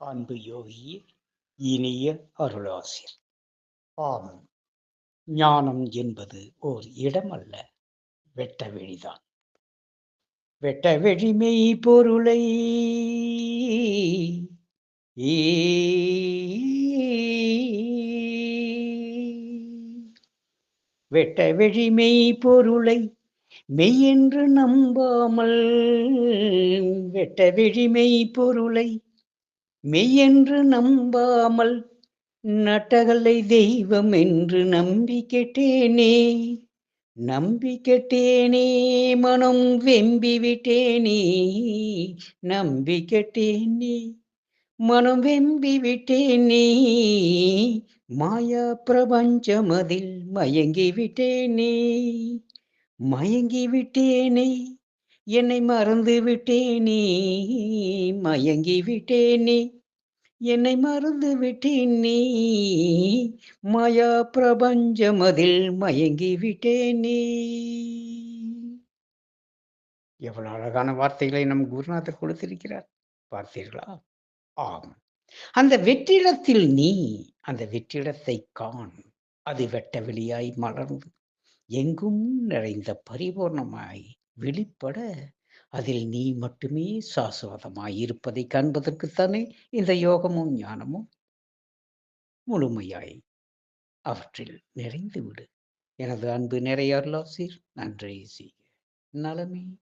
அன்பு யோகி இனிய அருளாசிர். ஆம் ஞானம் என்பது ஓர் இடமல்ல வெட்ட வெளிதான் வெட்ட வெளிமை பொருளை வெட்ட வெளிமை பொருளை மெய்யென்று நம்பாமல் வெட்ட வெளிமை பொருளை மெய்யென்று நம்பாமல் நட்டகலை தெய்வம் என்று நம்பி கெட்டேனே. நம்பி கெட்டேனே மனம் வெம்பி விட்டேனே. நம்பி கெட்டேனே மனம் வெம்பி விட்டேனே. மாயா பிரபஞ்சம் அதில் மயங்கி விட்டேனே. மயங்கி விட்டேனே. என்னை மறந்து விட்டேனே மயங்கி விட்டேனே என்னை மறந்து விட்டேனே மாயா பிரபஞ்சமதில் மயங்கி விட்டேனே எவ்வளவு அழகான வார்த்தைகளை நம் குருநாதர் கொடுத்திருக்கிறார். பார்த்தீர்களா? ஆம். அந்த வெற்றிடத்தில் நீ அந்த வெற்றிடத்தை காண். அது வெட்ட வெளியாய் மலர்ந்து எங்கும் நிறைந்த பரிபூர்ணமாய் வெளிப்பட அதில் நீ மட்டுமே சாஸ்வதமாய் இருப்பதை காண்பதற்குத்தானே இந்த யோகமும் ஞானமும் முழுமையாய் அவற்றில் நிறைந்து விடு எனது அன்பு நிறைய அருளாசீர் நன்றி செய்ய நலமே.